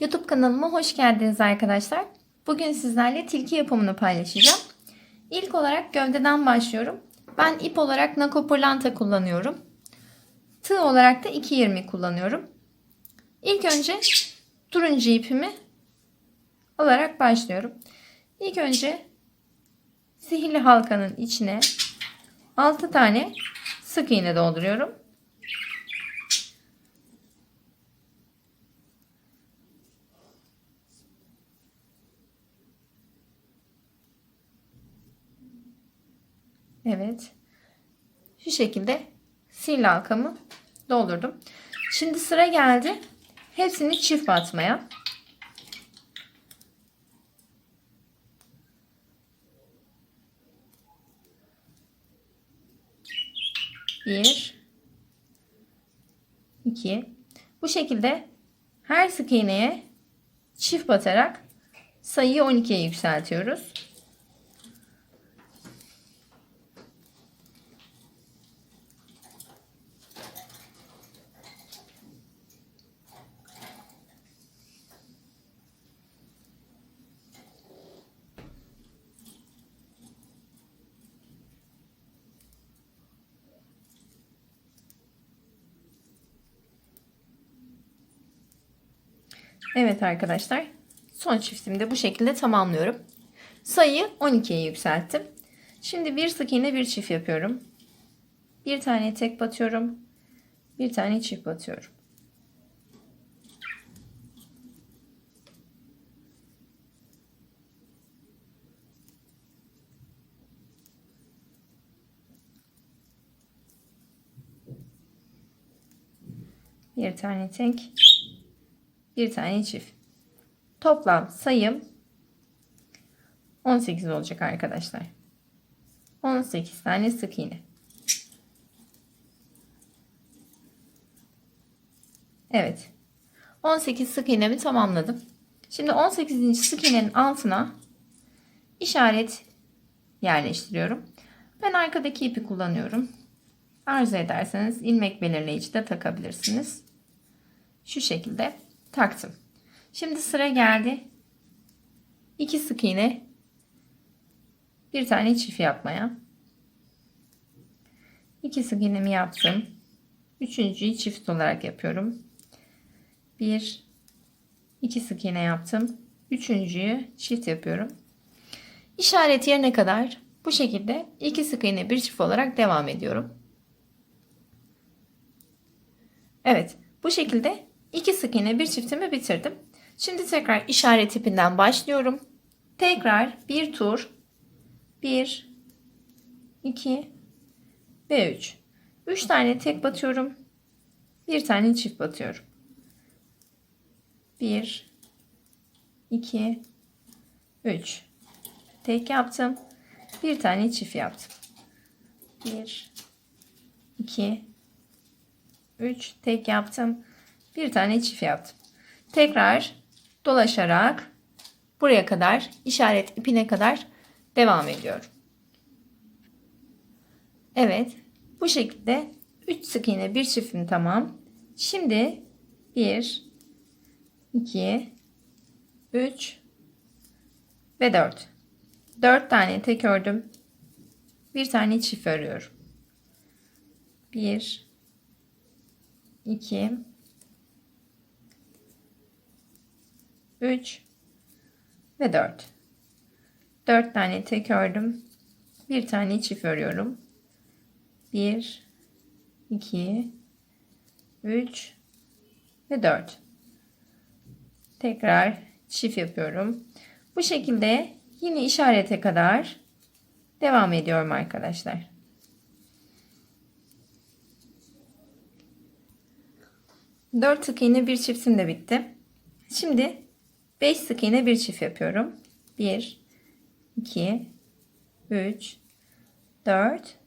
YouTube kanalıma hoş geldiniz arkadaşlar. Bugün sizlerle tilki yapımını paylaşacağım. İlk olarak gövdeden başlıyorum. Ben ip olarak Nako Pırlanta kullanıyorum. Tığ olarak da 2.20 kullanıyorum. İlk önce turuncu ipimi alarak başlıyorum. İlk önce sihirli halkanın içine 6 tane sık iğne dolduruyorum. Evet. Şu şekilde sihirli halkamı doldurdum. Şimdi sıra geldi. Hepsini çift batmaya. Bir, iki. Bu şekilde her sık iğneye çift batarak sayıyı 12'ye yükseltiyoruz. Evet arkadaşlar. Son çiftimi de bu şekilde tamamlıyorum. Sayıyı 12'ye yükselttim. Şimdi bir sık iğne bir çift yapıyorum. Bir tane tek batıyorum. Bir tane çift batıyorum. Bir tane tek bir tane çift. Toplam sayım 18 olacak arkadaşlar. 18 tane sık iğne. Evet. 18 sık iğnemi tamamladım. Şimdi 18. sık iğnenin altına işaret yerleştiriyorum. Ben arkadaki ipi kullanıyorum. Arzu ederseniz ilmek belirleyici de takabilirsiniz şu şekilde taktım. Şimdi sıra geldi. 2 sık iğne bir tane çift yapmaya. 2 sık iğnemi yaptım. Üçüncüyü çift olarak yapıyorum. 1 2 sık iğne yaptım. Üçüncüyü çift yapıyorum. İşaret yerine kadar bu şekilde 2 sık iğne bir çift olarak devam ediyorum. Evet, bu şekilde 2 sık iğne bir çiftimi bitirdim. Şimdi tekrar işaret ipinden başlıyorum. Tekrar bir tur 1 2 ve 3. 3 tane tek batıyorum. Bir tane çift batıyorum. 1 2 3 tek yaptım. Bir tane çift yaptım. 1 2 3 tek yaptım. Bir tane çift yaptım. Tekrar dolaşarak buraya kadar işaret ipine kadar devam ediyorum. Evet. Bu şekilde 3 sık iğne bir çiftim tamam. Şimdi 1 2 3 ve 4. 4 tane tek ördüm. Bir tane çift örüyorum. 1 2 3 ve 4. 4 tane tek ördüm. Bir tane çift örüyorum. 1 2 3 ve 4. Tekrar çift yapıyorum. Bu şekilde yine işarete kadar devam ediyorum arkadaşlar. Dört sık iğne bir çiftim de bitti. Şimdi 5 sık iğne bir çift yapıyorum. 1 2 3 4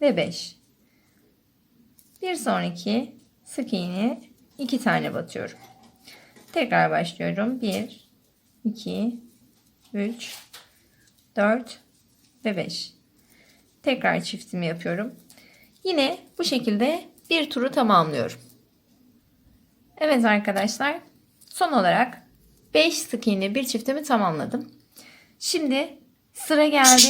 ve 5. Bir sonraki sık iğne 2 tane batıyorum. Tekrar başlıyorum. 1 2 3 4 ve 5. Tekrar çiftimi yapıyorum. Yine bu şekilde bir turu tamamlıyorum. Evet arkadaşlar, son olarak 5 sık iğne bir çiftimi tamamladım. Şimdi sıra geldi.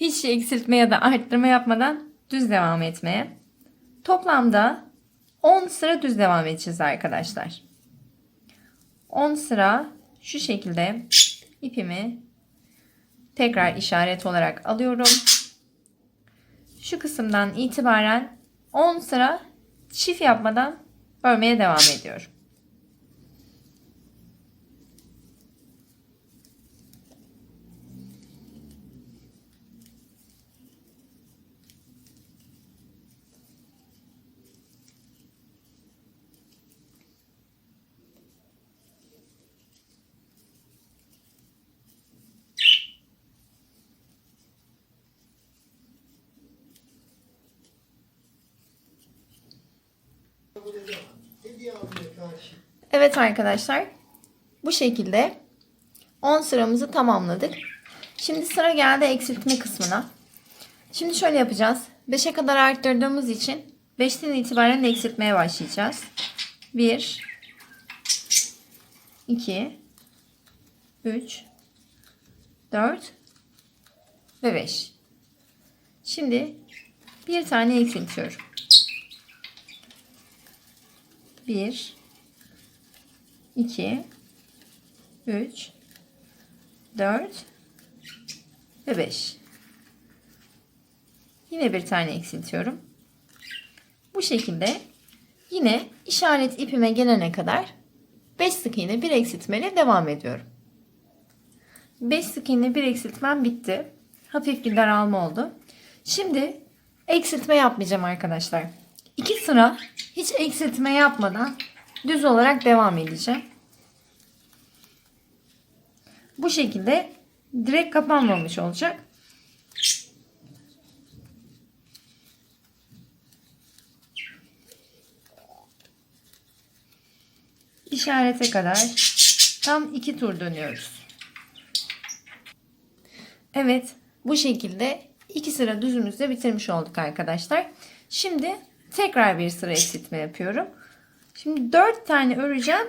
Hiç eksiltme ya da arttırma yapmadan düz devam etmeye. Toplamda 10 sıra düz devam edeceğiz arkadaşlar. 10 sıra şu şekilde ipimi tekrar işaret olarak alıyorum. Şu kısımdan itibaren 10 sıra çift yapmadan örmeye devam ediyorum. Evet arkadaşlar. Bu şekilde 10 sıramızı tamamladık. Şimdi sıra geldi eksiltme kısmına. Şimdi şöyle yapacağız. 5'e kadar arttırdığımız için 5'ten itibaren eksiltmeye başlayacağız. 1 2 3 4 ve 5. Şimdi bir tane eksiltiyorum. 1 2 3 4 ve 5. Yine bir tane eksiltiyorum. Bu şekilde yine işaret ipime gelene kadar 5 sık iğne bir eksiltmeyle devam ediyorum. 5 sık iğne bir eksiltmem bitti. Hafif bir daralma oldu. Şimdi eksiltme yapmayacağım arkadaşlar. 2 sıra hiç eksiltme yapmadan düz olarak devam edeceğim. Bu şekilde direkt kapanmamış olacak. İşarete kadar tam iki tur dönüyoruz. Evet bu şekilde iki sıra düzümüzde bitirmiş olduk arkadaşlar. Şimdi tekrar bir sıra eksiltme yapıyorum. Şimdi 4 tane öreceğim.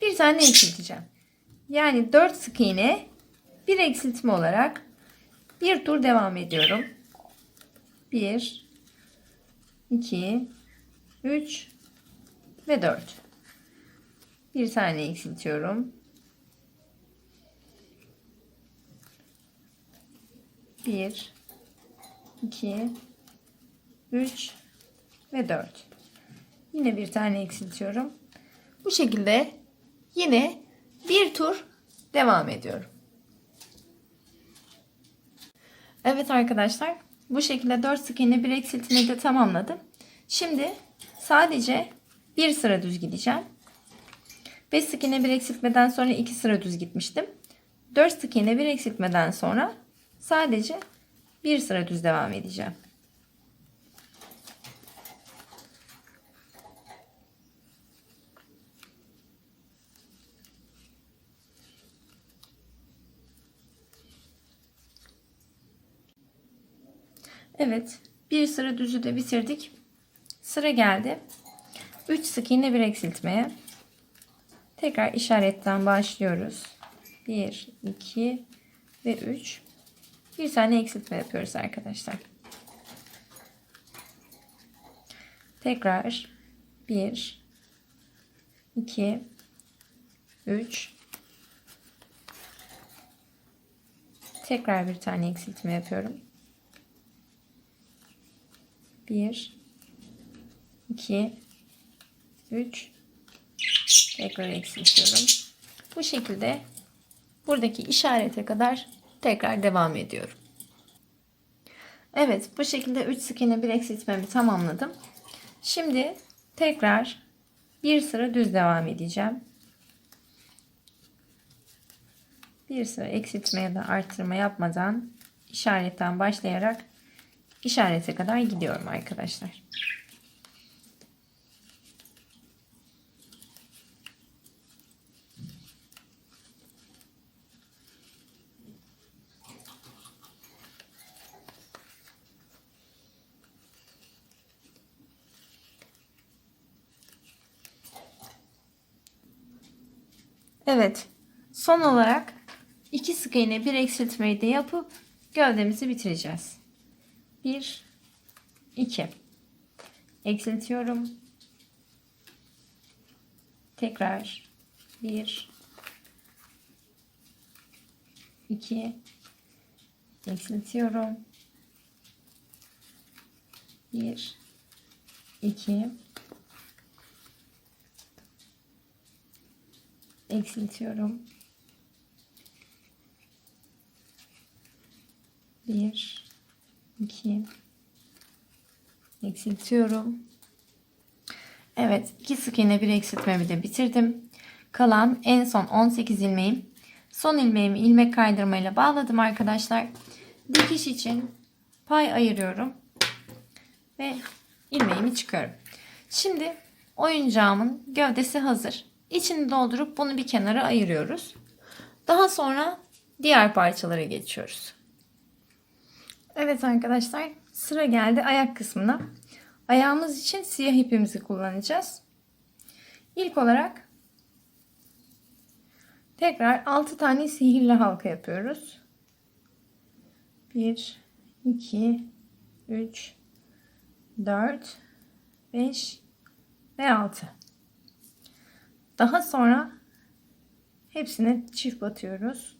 Bir tane eksilteceğim. Yani 4 sık iğne bir eksiltme olarak bir tur devam ediyorum. 1 2 3 ve 4. Bir tane eksiltiyorum. 1 2 3 ve 4. Yine bir tane eksiltiyorum. Bu şekilde yine bir tur devam ediyorum. Evet arkadaşlar bu şekilde 4 sık iğne bir eksiltmeyi de tamamladım. Şimdi sadece bir sıra düz gideceğim. 5 sık iğne bir eksiltmeden sonra 2 sıra düz gitmiştim. 4 sık iğne bir eksiltmeden sonra sadece bir sıra düz devam edeceğim. Evet. Bir sıra düzü de bitirdik. Sıra geldi. 3 sık iğne bir eksiltmeye. Tekrar işaretten başlıyoruz. 1, 2 ve 3. Bir tane eksiltme yapıyoruz arkadaşlar. Tekrar 1, 2, 3. Tekrar bir tane eksiltme yapıyorum. 1 2 3 tekrar eksiltiyorum. Bu şekilde buradaki işarete kadar tekrar devam ediyorum. Evet bu şekilde 3 sık bir eksiltmemi tamamladım. Şimdi tekrar bir sıra düz devam edeceğim. Bir sıra eksiltme ya da arttırma yapmadan işaretten başlayarak işarete kadar gidiyorum arkadaşlar. Evet. Son olarak iki sık iğne bir eksiltmeyi de yapıp gövdemizi bitireceğiz. 1 2 eksiltiyorum. Tekrar 1 2 eksiltiyorum. 1 2 eksiltiyorum. 1 2 eksiltiyorum. Evet, iki sık iğne bir eksiltmemi de bitirdim. Kalan en son 18 ilmeğim. Son ilmeğimi ilmek kaydırmayla bağladım arkadaşlar. Dikiş için pay ayırıyorum ve ilmeğimi çıkıyorum. Şimdi oyuncağımın gövdesi hazır. İçini doldurup bunu bir kenara ayırıyoruz. Daha sonra diğer parçalara geçiyoruz. Evet arkadaşlar sıra geldi ayak kısmına. Ayağımız için siyah ipimizi kullanacağız. İlk olarak tekrar 6 tane sihirli halka yapıyoruz. 1 2 3 4 5 ve 6. Daha sonra hepsine çift batıyoruz.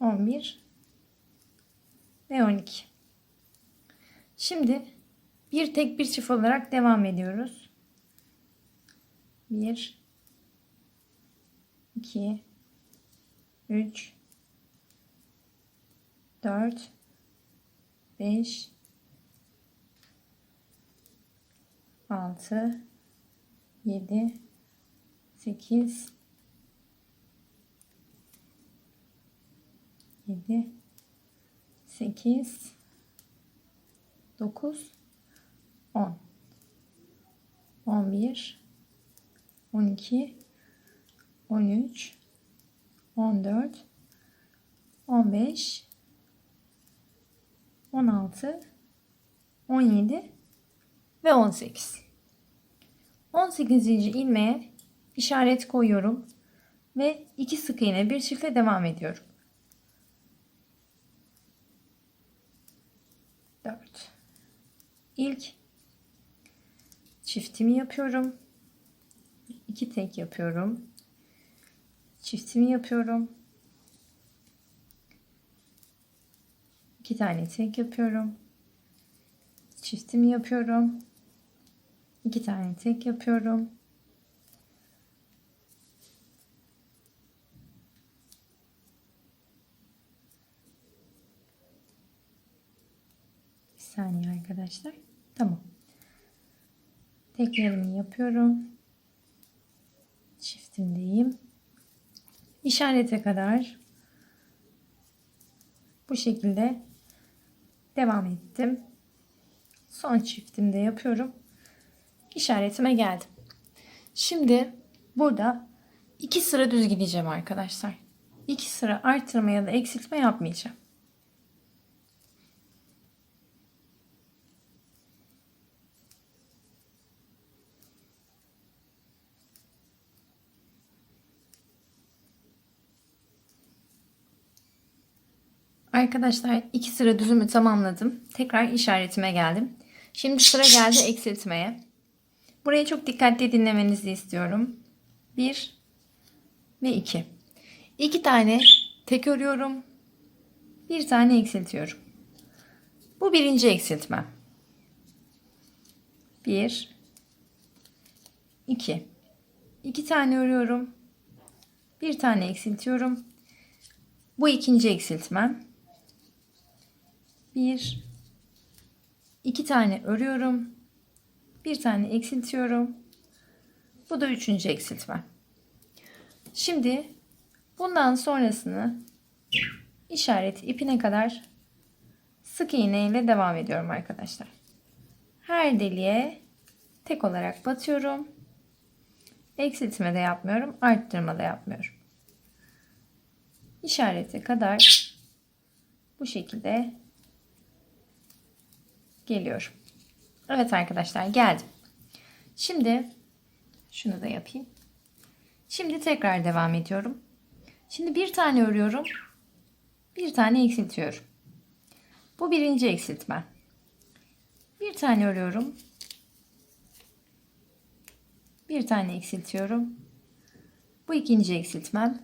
11 ve 12. Şimdi bir tek bir çift olarak devam ediyoruz. 1 2 3 4 5 6 7 8 7 8 9 10 11 12 13 14 15 16 17 ve 18 18. ilmeğe işaret koyuyorum ve iki sık iğne bir çiftle devam ediyorum. 4 İlk çiftimi yapıyorum. 2 tek yapıyorum. Çiftimi yapıyorum. 2 tane tek yapıyorum. Çiftimi yapıyorum. 2 tane tek yapıyorum. Saniye arkadaşlar. Tamam. Teklerimi yapıyorum. Çiftimdeyim. İşarete kadar bu şekilde devam ettim. Son çiftimde yapıyorum. İşaretime geldim. Şimdi burada iki sıra düz gideceğim arkadaşlar. İki sıra artırma ya da eksiltme yapmayacağım. Arkadaşlar iki sıra düzümü tamamladım. Tekrar işaretime geldim. Şimdi sıra geldi eksiltmeye. Burayı çok dikkatli dinlemenizi istiyorum. 1 ve 2. 2 tane tek örüyorum. Bir tane eksiltiyorum. Bu birinci eksiltmem. 1 2 2 tane örüyorum. Bir tane eksiltiyorum. Bu ikinci eksiltmem. 1 2 tane örüyorum. Bir tane eksiltiyorum. Bu da üçüncü eksiltme. Şimdi bundan sonrasını işaret ipine kadar sık iğne ile devam ediyorum arkadaşlar. Her deliğe tek olarak batıyorum. Eksiltme de yapmıyorum, arttırma da yapmıyorum. İşarete kadar bu şekilde geliyorum. Evet arkadaşlar geldim. Şimdi şunu da yapayım. Şimdi tekrar devam ediyorum. Şimdi bir tane örüyorum. Bir tane eksiltiyorum. Bu birinci eksiltme. Bir tane örüyorum. Bir tane eksiltiyorum. Bu ikinci eksiltmem.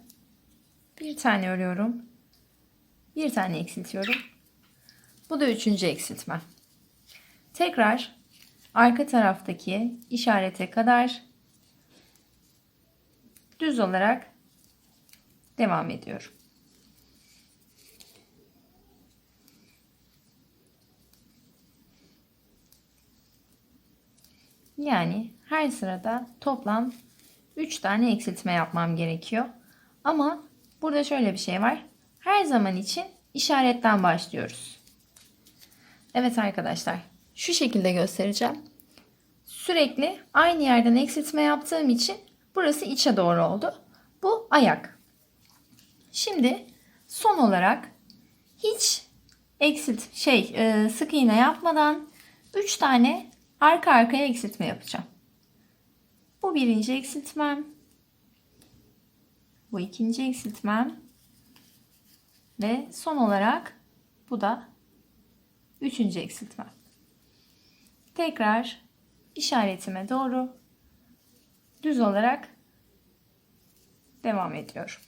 Bir tane örüyorum. Bir tane eksiltiyorum. Bu da üçüncü eksiltme. Tekrar arka taraftaki işarete kadar düz olarak devam ediyorum. Yani her sırada toplam 3 tane eksiltme yapmam gerekiyor. Ama burada şöyle bir şey var. Her zaman için işaretten başlıyoruz. Evet arkadaşlar, şu şekilde göstereceğim. Sürekli aynı yerden eksiltme yaptığım için burası içe doğru oldu. Bu ayak. Şimdi son olarak hiç eksilt şey e, sık iğne yapmadan 3 tane arka arkaya eksiltme yapacağım. Bu birinci eksiltmem. Bu ikinci eksiltmem. Ve son olarak bu da üçüncü eksiltmem. Tekrar işaretime doğru düz olarak devam ediyorum.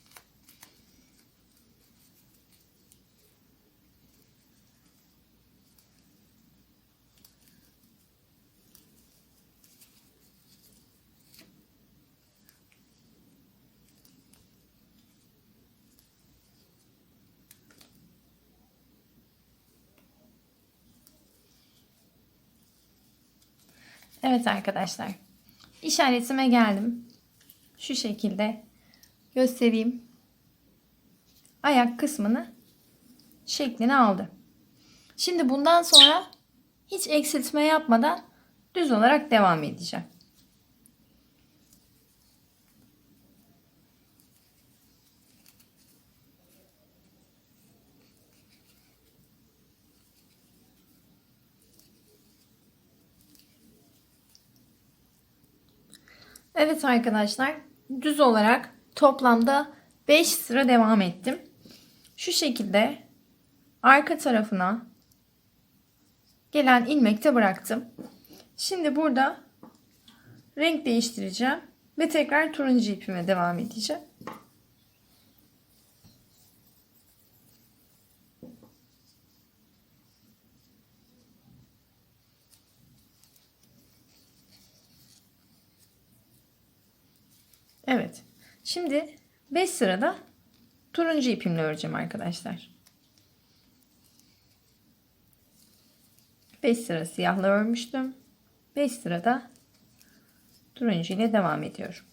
Evet arkadaşlar. İşaretime geldim. Şu şekilde göstereyim. Ayak kısmını şeklini aldı. Şimdi bundan sonra hiç eksiltme yapmadan düz olarak devam edeceğim. Evet arkadaşlar düz olarak toplamda 5 sıra devam ettim. Şu şekilde arka tarafına gelen ilmekte bıraktım. Şimdi burada renk değiştireceğim ve tekrar turuncu ipime devam edeceğim. Evet. Şimdi 5 sırada turuncu ipimle öreceğim arkadaşlar. 5 sıra siyahla örmüştüm. 5 sırada turuncu ile devam ediyorum.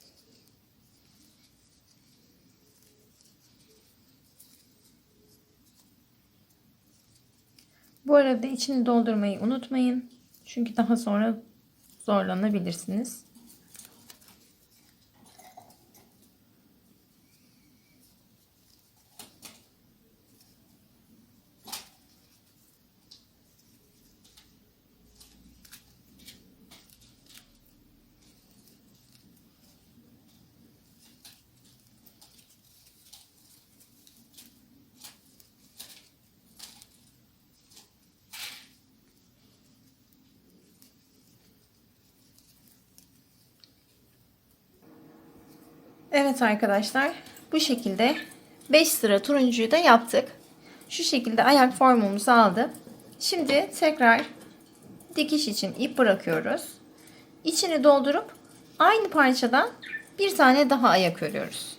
Bu arada içini doldurmayı unutmayın. Çünkü daha sonra zorlanabilirsiniz. Evet arkadaşlar bu şekilde 5 sıra turuncuyu da yaptık. Şu şekilde ayak formumuzu aldı. Şimdi tekrar dikiş için ip bırakıyoruz. İçini doldurup aynı parçadan bir tane daha ayak örüyoruz.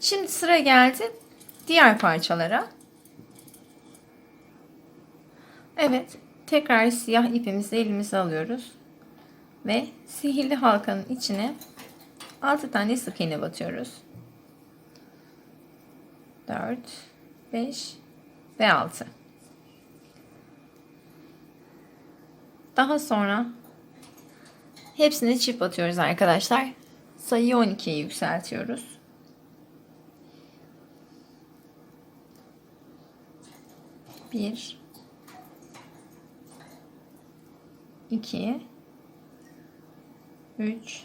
Şimdi sıra geldi diğer parçalara. Evet tekrar siyah ipimizi elimize alıyoruz. Ve sihirli halkanın içine 6 tane sık iğne batıyoruz. 4, 5 ve 6. Daha sonra hepsini çift batıyoruz arkadaşlar. Sayıyı 12'ye yükseltiyoruz. Bir, iki, üç,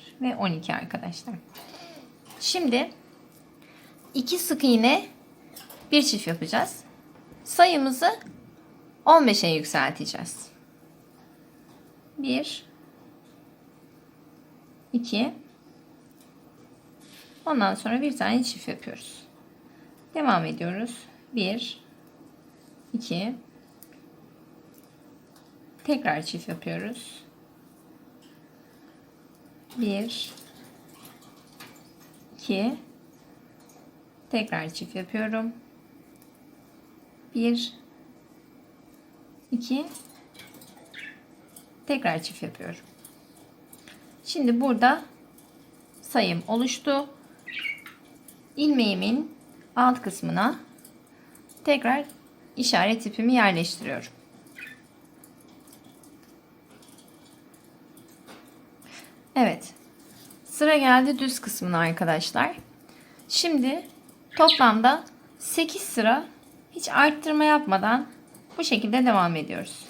ve on iki arkadaşlar. Şimdi iki sık iğne bir çift yapacağız. Sayımızı 15'e yükselteceğiz. 1 2 Ondan sonra bir tane çift yapıyoruz. Devam ediyoruz. 1 2 Tekrar çift yapıyoruz. 1 2 Tekrar çift yapıyorum. 1 2 Tekrar çift yapıyorum. Şimdi burada sayım oluştu. İlmeğimin alt kısmına tekrar işaret ipimi yerleştiriyorum. Evet. Sıra geldi düz kısmına arkadaşlar. Şimdi toplamda 8 sıra hiç arttırma yapmadan bu şekilde devam ediyoruz.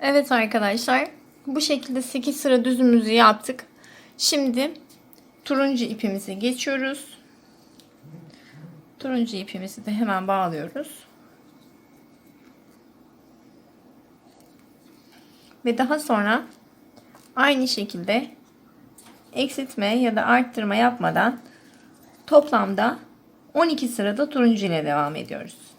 Evet arkadaşlar bu şekilde 8 sıra düzümüzü yaptık. Şimdi turuncu ipimizi geçiyoruz. Turuncu ipimizi de hemen bağlıyoruz. Ve daha sonra aynı şekilde eksiltme ya da arttırma yapmadan toplamda 12 sırada turuncu ile devam ediyoruz.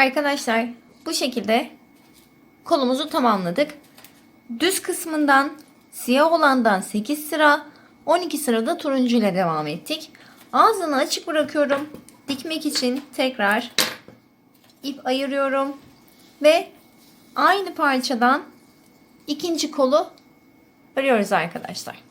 Arkadaşlar bu şekilde kolumuzu tamamladık. Düz kısmından siyah olandan 8 sıra 12 sırada turuncu ile devam ettik. Ağzını açık bırakıyorum. Dikmek için tekrar ip ayırıyorum. Ve aynı parçadan ikinci kolu örüyoruz arkadaşlar.